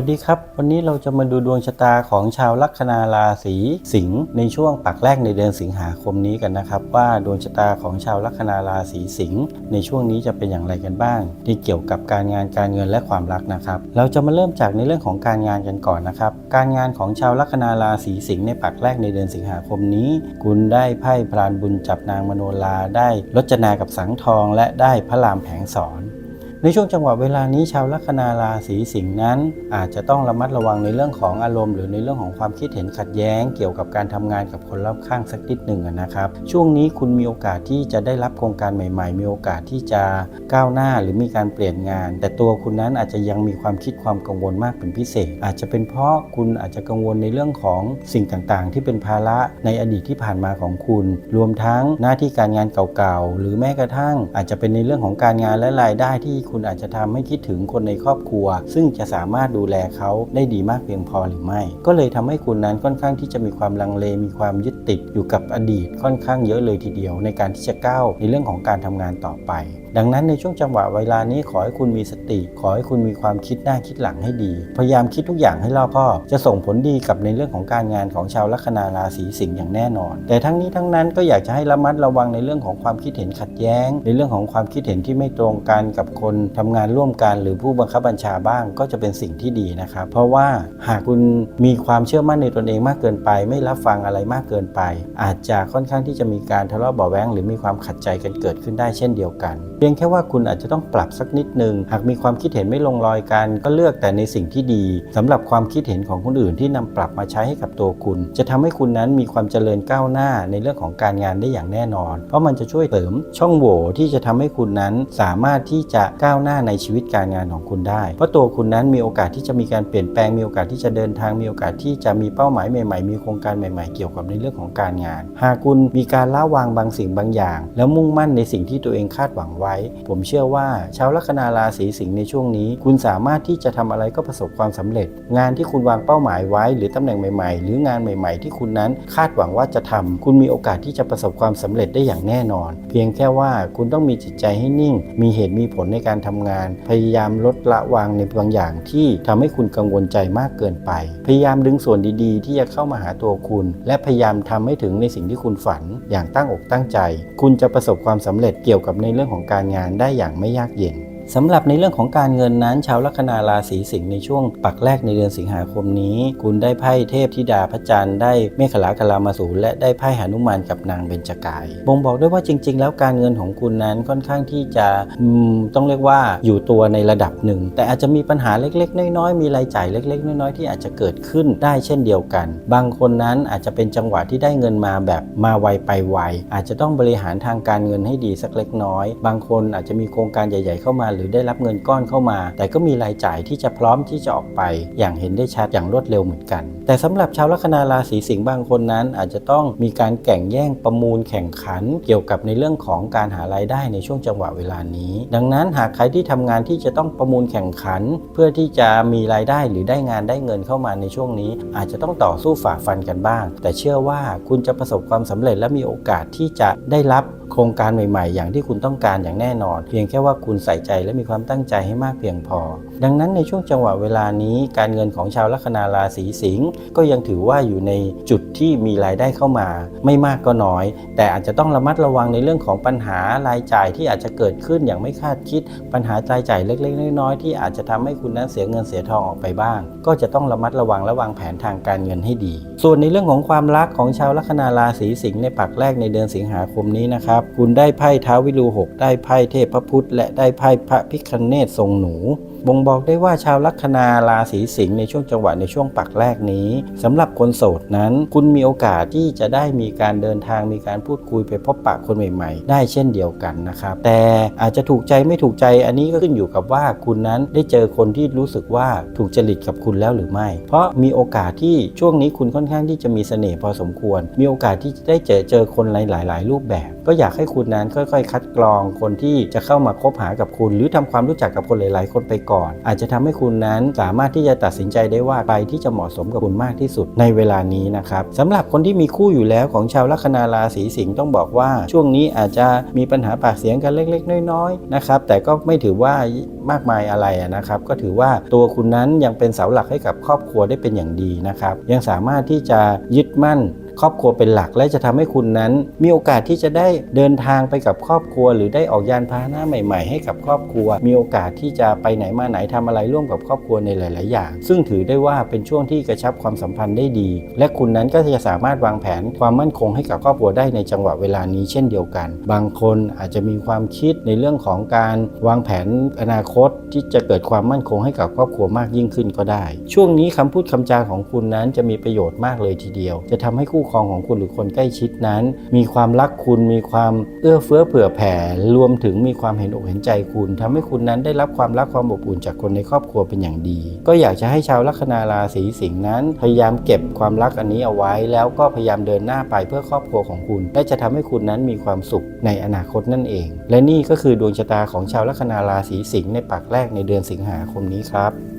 วัสดีครับ วันนี้เราจะมาดูดวงชะตาของชาวลัคนาราศีสิงห์ในช่วงปักแรกในเดือนสิงหาคมนี้กันนะครับ ว่าดวงชะตาของชาวลัคนาราศีสิงห์ในช่วงนี้จะเป็นอย่างไรกันบ้าง ที่เกี่ยวกับการงานการเงินและความรักนะครับ เราจะมาเริ่มจากในเรื่องของการงานกันก่อนนะครับ การงานของชาวลัคนาราศีสิงห์ในปักแรกในเดือนสิงหาคมนี้ คุณได้ไพ่พรานบุญจับนางมโนลาได้รจนากับสังทอง และได้พระรามแผงสอน ในช่วงจังหวะเวลานี้ชาวลัคนาราศีสิงห์นั้น อาจจะต้องระมัดระวังในเรื่องของอารมณ์ หรือในเรื่องของความคิดเห็นขัดแย้ง เกี่ยวกับการทำงานกับคนรอบข้างสักนิดหนึ่งนะครับ ช่วงนี้คุณมีโอกาสที่จะได้รับโครงการใหม่ ๆ มีโอกาสที่จะก้าวหน้าหรือมีการเปลี่ยนงาน แต่ตัวคุณนั้นอาจจะยังมีความคิดความกังวลมากเป็นพิเศษ อาจจะเป็นเพราะคุณอาจจะกังวลในเรื่องของสิ่งต่างๆ ที่เป็นภาระในอดีตที่ผ่านมาของคุณ รวมทั้งหน้าที่การงานเก่าๆหรือแม้กระทั่ง อาจจะเป็นในเรื่องของการงานและรายได้ที่คุณอาจจะทำให้คิดถึงคนในครอบครัว ซึ่งจะสามารถดูแลเขาได้ดีมากเพียงพอหรือไม่ ก็เลยทำให้คุณนั้นค่อนข้างที่จะมีความลังเลมีความยึดติดอยู่กับอดีตค่อนข้างเยอะเลยทีเดียว ในการที่จะก้าวในเรื่องของการทำงานต่อไปดังนั้นในช่วงจังหวะเวลานี้ขอให้คุณมีสติ ขอให้คุณมีความคิดหน้าคิดหลังให้ดี พยายามคิดทุกอย่างให้รอบคอบจะส่งผลดีกับในเรื่องของการงานของชาวลัคนาราศีสิงห์อย่างแน่นอน แต่ทั้งนี้ทั้งนั้นก็อยากจะให้ระมัดระวังในเรื่องของความคิดเห็นขัดแย้ง ในเรื่องของความคิดเห็นที่ไม่ตรงกันกับคนทำงานร่วมกัน หรือผู้บังคับบัญชาบ้างก็จะเป็นสิ่งที่ดีนะครับ เพราะว่าหากคุณมีความเชื่อมั่นในตนเองมากเกินไป ไม่รับฟังอะไรมากเกินไป อาจจะค่อนข้างที่จะมีการทะเลาะเบาะแว้งหรือมีความขัดใจกันเกิดขึ้นได้เช่นเดียวกันเพียงแค่ว่าคุณอาจจะต้องปรับสักนิดนึง หากมีความคิดเห็นไม่ลงรอยกัน ก็เลือกแต่ในสิ่งที่ดีสำหรับความคิดเห็นของคนอื่นที่นำปรับมาใช้ให้กับตัวคุณ จะทำให้คุณนั้นมีความเจริญก้าวหน้าในเรื่องของการงานได้อย่างแน่นอน เพราะมันจะช่วยเสริมช่องโหว่ที่จะทำให้คุณนั้นสามารถที่จะก้าวหน้าในชีวิตการงานของคุณได้ เพราะตัวคุณนั้นมีโอกาสที่จะมีการเปลี่ยนแปลงมีโอกาสที่จะเดินทางมีโอกาสที่จะมีเป้าหมายใหม่ๆ มีโครงการใหม่ ๆ เกี่ยวกับในเรื่องของการงาน หากคุณมีการละวางบางสิ่งบางอย่าง แล้วมุ่งมั่นในสิ่งที่ตัวเองคาดหวังไว้ผมเชื่อว่าชาวลัคนาราศีสิงห์ในช่วงนี้ คุณสามารถที่จะทำอะไรก็ประสบความสำเร็จ งานที่คุณวางเป้าหมายไว้ หรือตำแหน่งใหม่ ๆ หรืองานใหม่ ๆ ที่คุณนั้นคาดหวังว่าจะทำคุณมีโอกาสที่จะประสบความสำเร็จได้อย่างแน่นอน เพียงแค่ว่าคุณต้องมีจิตใจให้นิ่ง มีเหตุมีผลในการทำงาน พยายามลดละวางในบางอย่างที่ทำให้คุณกังวลใจมากเกินไป พยายามดึงส่วนดีๆ ที่จะเข้ามาหาตัวคุณ และพยายามทำให้ถึงในสิ่งที่คุณฝันอย่างตั้งอกตั้งใจ คุณจะประสบความสำเร็จเกี่ยวกับในเรื่องของการงานได้อย่างไม่ยากเย็น สำหรับในเรื่องของการเงินนั้น ชาวลัคนาราศีสิงห์ในช่วงปักแรกในเดือนสิงหาคมนี้ คุณได้ไพ่เทพธิดาพระจันทร์ได้เมฆลากลามาสูรและได้ไพ่หนุมานกับนางเบญจกายบ่งบอกด้วยว่าจริง ๆ แล้วการเงินของคุณนั้นค่อนข้างที่จะต้องเรียกว่าอยู่ตัวในระดับหนึ่ง แต่อาจจะมีปัญหาเล็ก ๆ น้อยๆมีรายจ่ายเล็ก ๆ น้อยๆที่อาจจะเกิดขึ้นได้เช่นเดียวกัน บางคนนั้นอาจจะเป็นจังหวะที่ได้เงินมาแบบมาไวไปไวอาจจะต้องบริหารทางการเงินให้ดีสักเล็กน้อย บางคนอาจจะมีโครงการใหญ่ ๆ เข้ามาหรือได้รับเงินก้อนเข้ามา แต่ก็มีรายจ่ายที่จะพร้อมที่จะออกไป อย่างเห็นได้ชัดอย่างรวดเร็วเหมือนกัน แต่สำหรับชาวลัคนาราศีสิงห์บางคนนั้น อาจจะต้องมีการแข่งแย่งประมูลแข่งขัน เกี่ยวกับในเรื่องของการหารายได้ในช่วงจังหวะเวลานี้ ดังนั้นหากใครที่ทำงานที่จะต้องประมูลแข่งขัน เพื่อที่จะมีรายได้หรือได้งานได้เงินเข้ามาในช่วงนี้ อาจจะต้องต่อสู้ฝ่าฟันกันบ้าง แต่เชื่อว่าคุณจะประสบความสำเร็จและมีโอกาสที่จะได้รับโครงการใหม่ ๆ อย่างที่คุณต้องการอย่างแน่นอน เพียงแค่ว่าคุณใส่ใจและมีความตั้งใจให้มากเพียงพอ ดังนั้นในช่วงจังหวะเวลานี้ การเงินของชาวลัคนาราศีสิงห์ก็ยังถือว่าอยู่ในจุดที่มีรายได้เข้ามา ไม่มากก็น้อย แต่อาจจะต้องระมัดระวังในเรื่องของปัญหารายจ่ายที่อาจจะเกิดขึ้นอย่างไม่คาดคิด ปัญหารายจ่ายเล็กๆน้อยๆที่อาจจะทำให้คุณนั้นเสียเงินเสียทองออกไปบ้าง ก็จะต้องระมัดระวังและวางแผนทางการเงินให้ดี ส่วนในเรื่องของความรักของชาวลัคนาราศีสิงห์ในปักแรกในเดือนสิงหาคมนี้นะครับคุณได้ไพ่ท้าววิรูหกได้ไพ่เทพพุทธและได้ไพ่พระพิคเนตทรงหนูบ่งบอกได้ว่าชาวลัคนาราศีสิงห์ในช่วงจังหวะในช่วงปักแรกนี้สำหรับคนโสดนั้น คุณมีโอกาสที่จะได้มีการเดินทางมีการพูดคุยไปพบปะคนใหม่ๆ ได้เช่นเดียวกันนะครับ แต่อาจจะถูกใจไม่ถูกใจอันนี้ก็ขึ้นอยู่กับว่าคุณนั้นได้เจอคนที่รู้สึกว่าถูกจริตกับคุณแล้วหรือไม่ เพราะมีโอกาสที่ช่วงนี้คุณค่อนข้างที่จะมีเสน่ห์พอสมควร มีโอกาสที่จะได้เจอเจอคนหลาย ๆ รูปแบบ ก็อยากให้คุณนั้นค่อย ๆ คัดกรองคนที่จะเข้ามาคบหากับคุณ หรือทำความรู้จักกับคนหลาย ๆ คนไปก่อน อาจจะทำให้คุณนั้นสามารถที่จะตัดสินใจได้ว่าใครที่จะเหมาะสมกับคุณมากที่สุดในเวลานี้นะครับสำหรับคนที่มีคู่อยู่แล้วของชาวลัคนาราศีสิงห์ต้องบอกว่า ช่วงนี้อาจจะมีปัญหาปากเสียงกันเล็ก ๆ น้อย ๆ นะครับแต่ก็ไม่ถือว่ามากมายอะไรนะครับก็ถือว่าตัวคุณนั้นยังเป็นเสาหลักให้กับครอบครัวได้เป็นอย่างดีนะครับยังสามารถที่จะยึดมั่น ครอบครัวเป็นหลักและจะทำให้คุณนั้น มีโอกาสที่จะได้เดินทางไปกับครอบครัว หรือได้ออกยานพาหนะใหม่ ๆ ให้กับครอบครัว มีโอกาสที่จะไปไหนมาไหนทำอะไรร่วมกับครอบครัวในหลาย ๆ อย่าง ซึ่งถือได้ว่าเป็นช่วงที่กระชับความสัมพันธ์ได้ดี และคุณนั้นก็จะสามารถวางแผนความมั่นคงให้กับครอบครัวได้ในจังหวะเวลานี้เช่นเดียวกัน บางคนอาจจะมีความคิดในเรื่องของการวางแผนอนาคตที่จะเกิดความมั่นคงให้กับครอบครัวมากยิ่งขึ้นก็ได้ ช่วงนี้คำพูดคำจาของคุณนั้นจะมีประโยชน์มากเลยทีเดียว จะทำให้คู่ครองของคุณหรือคนใกล้ชิดนั้น มีความรักคุณมีความเอื้อเฟื้อเผื่อแผ่รวมถึงมีความเห็นอกเห็นใจคุณทำให้คุณนั้นได้รับความรักความอบอุ่นจากคนในครอบครัวเป็นอย่างดี ก็อยากจะให้ชาวลัคนาราศีสิงห์นั้น พยายามเก็บความรักอันนี้เอาไว้ แล้วก็พยายามเดินหน้าไปเพื่อครอบครัวของคุณ และจะทำให้คุณนั้นมีความสุขในอนาคตนั่นเอง และนี่ก็คือดวงชะตาของชาวลัคนาราศีสิงห์ในปักแรกในเดือนสิงหาคมนี้ครับ